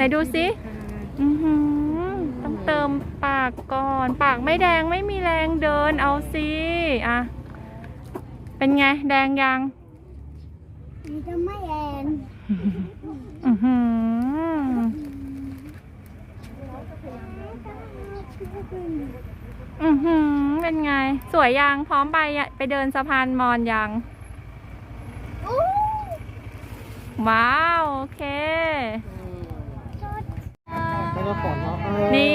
ไหนดูสิอือหือต้องเติมปากก่อน ปากไม่แดงไม่มีแรงเดินเอาสิอะเป็นไง แดงยังมันจะไม่แอนอือหืออือหือเป็นไง สวยยังพร้อมไปอะไปเดินสะพานมอนยังอู้ว้าว โอเคไม่ได้ฝนเนาะนี่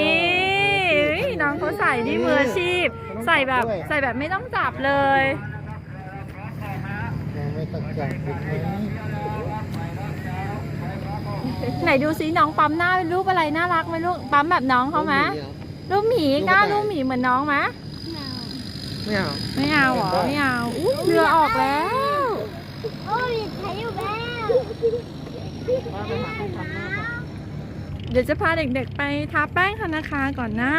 เฮ้ยน้องเขาใส่นี่มืออาชีพ ใส่แบบใส่แบบไม่ต้องจับเลยยังไม่ตัดจากผิดไหมไหนดูซิน้องปั๊มหน้าเป็นรูปอะไรน่ารักไหมลูกปั๊มแบบน้องเขาไหมรูปหมีกล้ารูปหมีเหมือนน้องไหมไม่เอาไม่เอาเหรอไม่เอาอุ๊ยเรือออกแล้วโอ้ยใช้อยู่แล้ว เดี๋ยวจะพาเด็กๆไปทาแป้งธนาคารก่อนนะ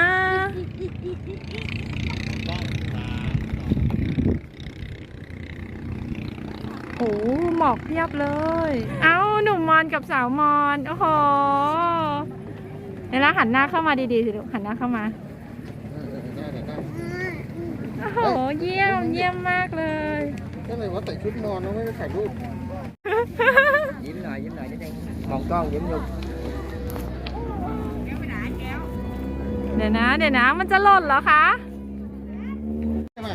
โอ้หมอกเพียบเลย เอ้าหนุ่มมอนกับสาวมอน โอ้โหเดี๋ยวเราหันหน้าเข้ามาดีๆสิลูกหันหน้าเข้ามาเออเออได้ได้ได้โอ้โห เยี่ยมเยี่ยมมากเลย ก็เลยว่าใส่ชุดนอนแล้วไม่ไปถ่ายรูปยิ้มหน่อยยิ้มหน่อยนิดนึงมองกล้องยิ้มอยู่ เดี๋ยวนะ เดี๋ยวนะ มันจะหล่นเหรอคะใช่ไหม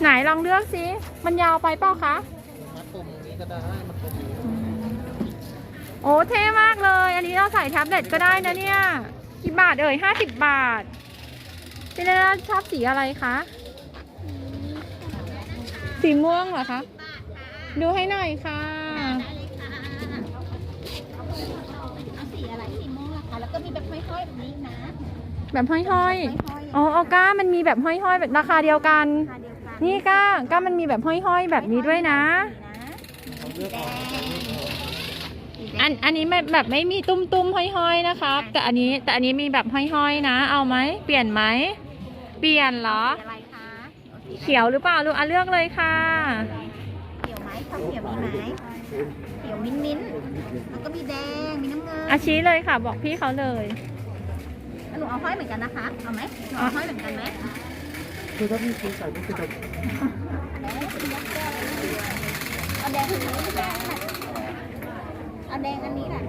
ไหนลองเลือกสิ มันยาวไปเปล่าคะ มัดปุ่มนี้ก็ได้มันก็ดีโอ้เท่มากเลย อันนี้เราใส่แท็บเล็ตก็ได้นะเนี่ย กี่บาทเอ่ยห้าสิบบาทพี่เลน่าชอบสีอะไรคะ สีม่วงเหรอคะ ดูให้หน่อยค่ะ เอาสีอะไรสีม่วงล่ะคะ แล้วก็มีแบบห้ อยๆแบบนี้นะแบบห้อยห้อยๆอ๋อเอาก้ามันมีแบบห้อยๆแบบราคาเดียวกันๆราคาเดียวกันนี่ก้าก้ามันมีแบบห้อยๆแบบนี้ด้วยนะเอาเลือกเอาอันอันนี้ไม่แบบไม่มีตุ้มตุ้มๆห้อยๆนะครับ แต่อันนี้แต่อันนี้มีแบบห้อยๆนะ เอาไหมเปลี่ยนไหมเปลี่ยนเหรอ สีอะไรคะเอาสีอะไรเขียวหรือเปล่าลูกอะเลือกเลยค่ะ เขียวไหมชอบเขียวมีไหมเขียวมิ้นมิ้นท์แล้วก็มีแดงมีน้ำเงิน อาชี้เลยค่ะ บอกพี่เขาเลยแล้วหนู เอาห้อยเหมือนกันนะคะ เอาไหมหนูเอาห้อยเหมือนกันไหมคือถ้าพี่ซื้อใส่ก็คือจะเอาแดงอันนี้แดงน่ะเอาแดงอันนี้แหละ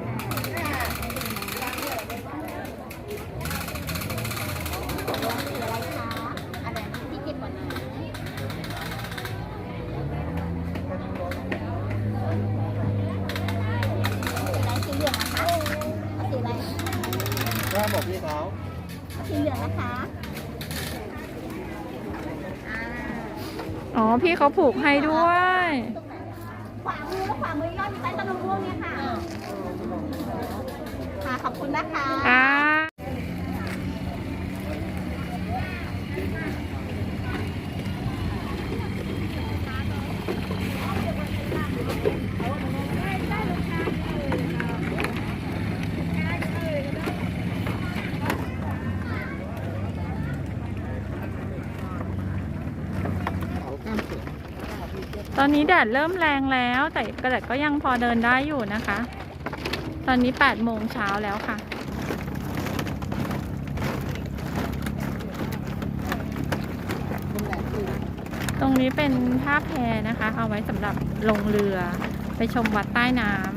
สีอะไรคะอันไหนที่เก็บก่อนนะสีเหลืองนะคะเอาสีอะไรว่าบอกพี่เขาเอา สีเหลืองนะคะอ่าอ๋อ พี่เขาผูกให้ด้วย ขวามือแล้วขวามือยอดมีใต้ต้นมะม่วงเนี่ยค่ะ ค่ะ ขอบคุณนะคะ ค่ะ เขากล้ามเสือ ตอนนี้แดดเริ่มแรงแล้ว แต่กระแดดก็ยังพอเดินได้อยู่นะคะ ตอนนี้8โมงเช้าแล้วค่ะ ตรงนี้เป็นท่าแพนะคะ เอาไว้สำหรับลงเรือไปชมวัดใต้น้ำ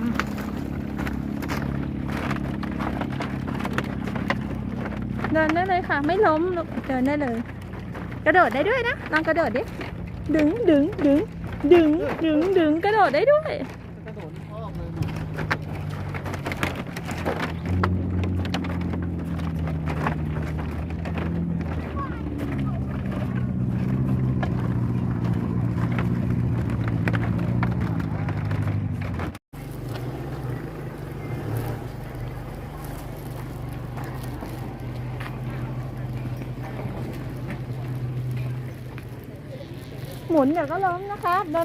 เดินได้เลยค่ะ ไม่ล้มเดินได้เลย กระโดดได้ด้วยนะลองกระโดดดิ ดึงดึงดึง ดึงดึงดึงกระโดดได้ด้วย กระโดดพ่อออกเลย หมุนเดี๋ยวก็ล้มนะคะเดิน